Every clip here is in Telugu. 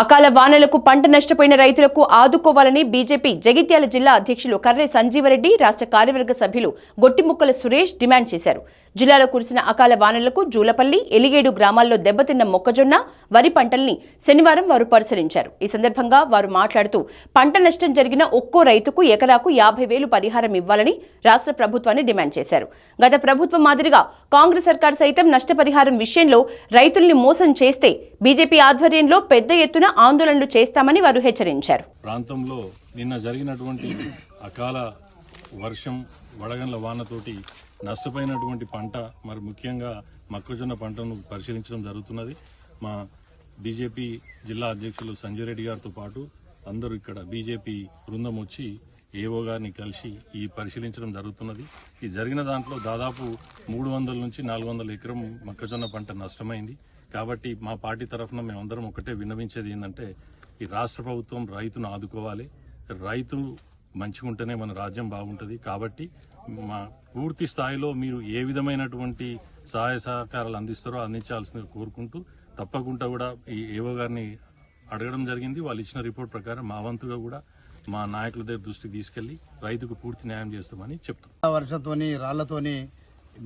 అకాల వానలకు పంట నష్టపోయిన రైతులకు ఆదుకోవాలని బీజేపీ జగిత్యాల జిల్లా అధ్యక్షులు కర్రే సంజీవరెడ్డి రాష్ట్ర కార్యవర్గ సభ్యులు గొట్టిముక్కల సురేష్ డిమాండ్ చేశారు. జిల్లాలో కురిసిన అకాల వానలకు జూలపల్లి ఎలిగేడు గ్రామాల్లో దెబ్బతిన్న మొక్కజొన్న వరి పంటల్ని శనివారం వారు పరిశీలించారు. ఈ సందర్భంగా వారు మాట్లాడుతూ పంట నష్టం జరిగిన ఒక్కో రైతుకు ఎకరాకు యాభై వేలు పరిహారం ఇవ్వాలని రాష్ట్ర ప్రభుత్వాన్ని డిమాండ్ చేశారు. గత ప్రభుత్వం మాదిరిగా కాంగ్రెస్ సర్కార్ సైతం నష్టపరిహారం విషయంలో రైతుల్ని మోసం చేస్తే బీజేపీ ఆధ్వర్యంలో పెద్ద ఎత్తున ఆందోళనలు చేస్తామని వారు హెచ్చరించారు. ప్రాంతంలో నిన్న జరిగినటువంటి అకాల వర్షం వడగండ్ల వానతోటి నష్టపోయినటువంటి పంట మరి ముఖ్యంగా మొక్కజొన్న పంటను పరిశీలించడం జరుగుతున్నది. మా బీజేపీ జిల్లా అధ్యక్షులు సంజయ్ రెడ్డి గారితో పాటు అందరూ ఇక్కడ బీజేపీ బృందం వచ్చి ఏవో గారిని కలిసి ఈ పరిశీలించడం జరుగుతున్నది. ఈ జరిగిన దాంట్లో దాదాపు మూడు వందల నుంచి నాలుగు వందల ఎకరం మొక్కజొన్న పంట నష్టమైంది. కాబట్టి మా పార్టీ తరఫున మేమందరం ఒకటే విన్నవించేది ఏంటంటే ఈ రాష్ట్ర ప్రభుత్వం రైతును ఆదుకోవాలి. రైతు మంచిగా ఉంటేనే మన రాజ్యం బాగుంటుంది. కాబట్టి మా పూర్తి స్థాయిలో మీరు ఏ విధమైనటువంటి సహాయ సహకారాలు అందిస్తారో అందించాల్సిందిగా కోరుకుంటూ తప్పకుండా కూడా ఈ ఏవో గారిని అడగడం జరిగింది. వాళ్ళు ఇచ్చిన రిపోర్ట్ ప్రకారం మా వంతుగా కూడా మా నాయకుల దగ్గర దృష్టికి తీసుకెళ్ళి రైతుకు పూర్తి న్యాయం చేస్తామని చెప్తాం వర్షంతోని రాళ్ళతోని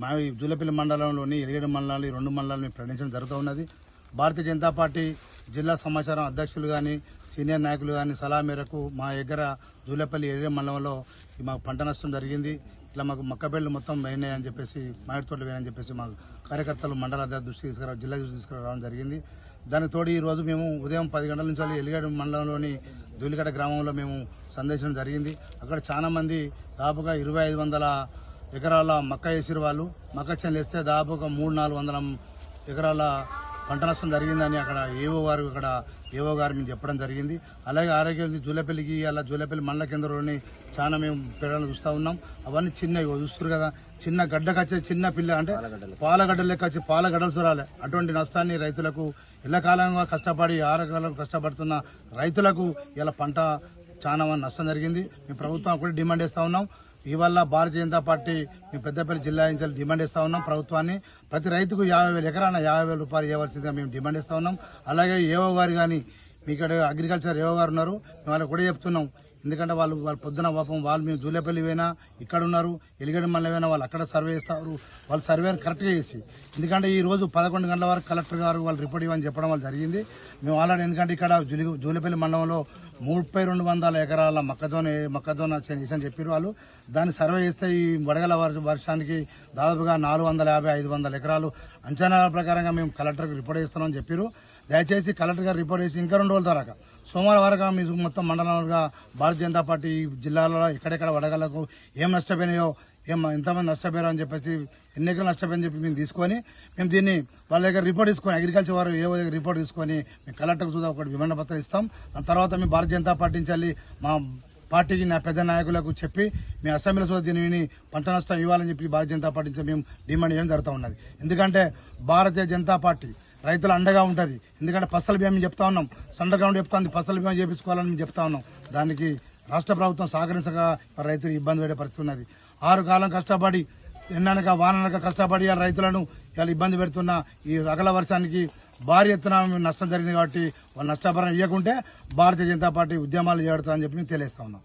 మా జూలపల్లి మండలంలోని ఎలిగడ మండలాలు ఈ రెండు మండలాలను ప్రకటించడం జరుగుతూ ఉన్నది. భారతీయ జనతా పార్టీ జిల్లా సమాచారం అధ్యక్షులు కానీ సీనియర్ నాయకులు కానీ సలహా మేరకు మా దగ్గర జూలపల్లి ఎలిగడ మండలంలో మాకు పంట నష్టం జరిగింది. ఇట్లా మాకు మొక్కబెళ్ళు మొత్తం పోయినాయి అని చెప్పేసి మామిడి తోటలు వేయని చెప్పేసి మా కార్యకర్తలు మండల దృష్టి దృష్టికి తీసుకురా జిల్లా దృష్టి తీసుకురావడం జరిగింది. దానికి తోడు ఈ రోజు మేము ఉదయం పది గంటల నుంచి ఎలిగడ మండలంలోని దూలిగడ గ్రామంలో మేము సందేశం జరిగింది. అక్కడ చాలామంది దాదాపుగా ఇరవై ఐదు వందల ఎకరాల మక్క వేసిరు వాళ్ళు మక్క చేనులు వేస్తే దాదాపుగా మూడు నాలుగు వందల ఎకరాల పంట నష్టం జరిగిందని అక్కడ ఏవో గారు అక్కడ ఏవో గారు మేము చెప్పడం జరిగింది. అలాగే ఆరోగ్యం జూలపల్లికి అలా జూలపల్లి మండల కేంద్రంలోని చాలా మేము పిల్లలు చూస్తూ ఉన్నాం. అవన్నీ చిన్న చూస్తారు కదా. చిన్న గడ్డకు వచ్చే చిన్న పిల్ల అంటే పాలగడ్డ లెక్క వచ్చి పాలగడ్డలు చూడాలి. అటువంటి నష్టాన్ని రైతులకు ఇళ్ళకాలంగా కష్టపడి ఆరోగ్యాలకు కష్టపడుతున్న రైతులకు ఇలా పంట చాలా నష్టం జరిగింది. మేము ప్రభుత్వం కూడా డిమాండ్ చేస్తా ఉన్నాం. ఇవల్ల భారతీయ జనతా పార్టీ మేము పెద్దపల్లి జిల్లా నుంచి డిమాండ్ ఇస్తా ఉన్నాం ప్రభుత్వాన్ని. ప్రతి రైతుకు యాభై వేల ఎకరాన యాభై వేల రూపాయలు ఇవ్వాల్సిందిగా మేము డిమాండ్ ఇస్తా ఉన్నాం. అలాగే ఏవో గారు కానీ మీ ఇక్కడ అగ్రికల్చర్ ఏవో గారు ఉన్నారు మేము వాళ్ళకి కూడా చెప్తున్నాం. ఎందుకంటే వాళ్ళు వాళ్ళు పొద్దున పాపం వాళ్ళు మేము జూలేపల్లి పోయినా ఇక్కడ ఉన్నారు ఎలిగడ మళ్ళీ పోయినా వాళ్ళు అక్కడ సర్వే చేస్తారు. వాళ్ళు సర్వే కరెక్ట్గా చేసి. ఎందుకంటే ఈ రోజు పదకొండు గంటల వరకు కలెక్టర్ గారు వాళ్ళు రిపోర్ట్ ఇవ్వని చెప్పడం వాళ్ళు జరిగింది. మేము ఆల్రెడీ ఎందుకంటే ఇక్కడ జూలి జూలేపల్లి మండలంలో ముప్పై రెండు వందల ఎకరాల మొక్కజొన్న మొక్కజొన్న చేసి చెప్పారు వాళ్ళు. దాన్ని సర్వే చేస్తే ఈ వడగల వర్షానికి దాదాపుగా నాలుగు వందల యాభై ఐదు వందల ఎకరాలు అంచనాల ప్రకారంగా మేము కలెక్టర్కి రిపోర్ట్ చేస్తున్నామని చెప్పారు. దయచేసి కలెక్టర్ గారు రిపోర్ట్ చేసి ఇంకా రెండు రోజుల తర్వాత సోమవారం వరకు మీకు మొత్తం మండలంగా భారతీయ జనతా పార్టీ జిల్లాలో ఎక్కడెక్కడ వడగలకు ఏం నష్టపోయినాయో ఏం ఎంతమంది నష్టపోయారో అని చెప్పేసి ఎన్ని ఎకరాలు నష్టపోయని చెప్పి మేము తీసుకొని మేము దీన్ని వాళ్ళ దగ్గర రిపోర్ట్ తీసుకొని అగ్రికల్చర్ వారు ఏ దగ్గర రిపోర్ట్ తీసుకొని మేము కలెక్టర్ చూద్దాం ఒకటి వివరణ పత్రం ఇస్తాం. దాని తర్వాత మేము భారతీయ జనతా పార్టీ నుంచి మా పార్టీకి నా పెద్ద నాయకులకు చెప్పి మీ అసెంబ్లీ సో దీనిని పంట నష్టం ఇవ్వాలని చెప్పి భారతీయ జనతా పార్టీ నుంచి మేము డిమాండ్ చేయడం జరుగుతూ ఉన్నది. ఎందుకంటే భారతీయ జనతా పార్టీ రైతులు అండగా ఉంటుంది. ఎందుకంటే ఫసల్ బీమా మేము చెప్తా ఉన్నాం. సండగా ఉండి చెప్తా ఉంది ఫసల్ బీమా చేపించుకోవాలని మేము చెప్తా ఉన్నాం. దానికి రాష్ట్ర ప్రభుత్వం సహకరించగా రైతులు ఇబ్బంది పడే పరిస్థితి ఉన్నది. ఆరు కాలం కష్టపడి ఎన్ననక వాననక కష్టపడి రైతులను ఇలా ఇబ్బంది పెడుతున్న ఈ అగల వర్షానికి భారీ ఎత్తున నష్టం జరిగింది కాబట్టి వాళ్ళు నష్టపరం ఇవ్వకుంటే భారతీయ జనతా పార్టీ ఉద్యమాలు చేడతా అని చెప్పి మేము తెలియస్తా ఉన్నాం.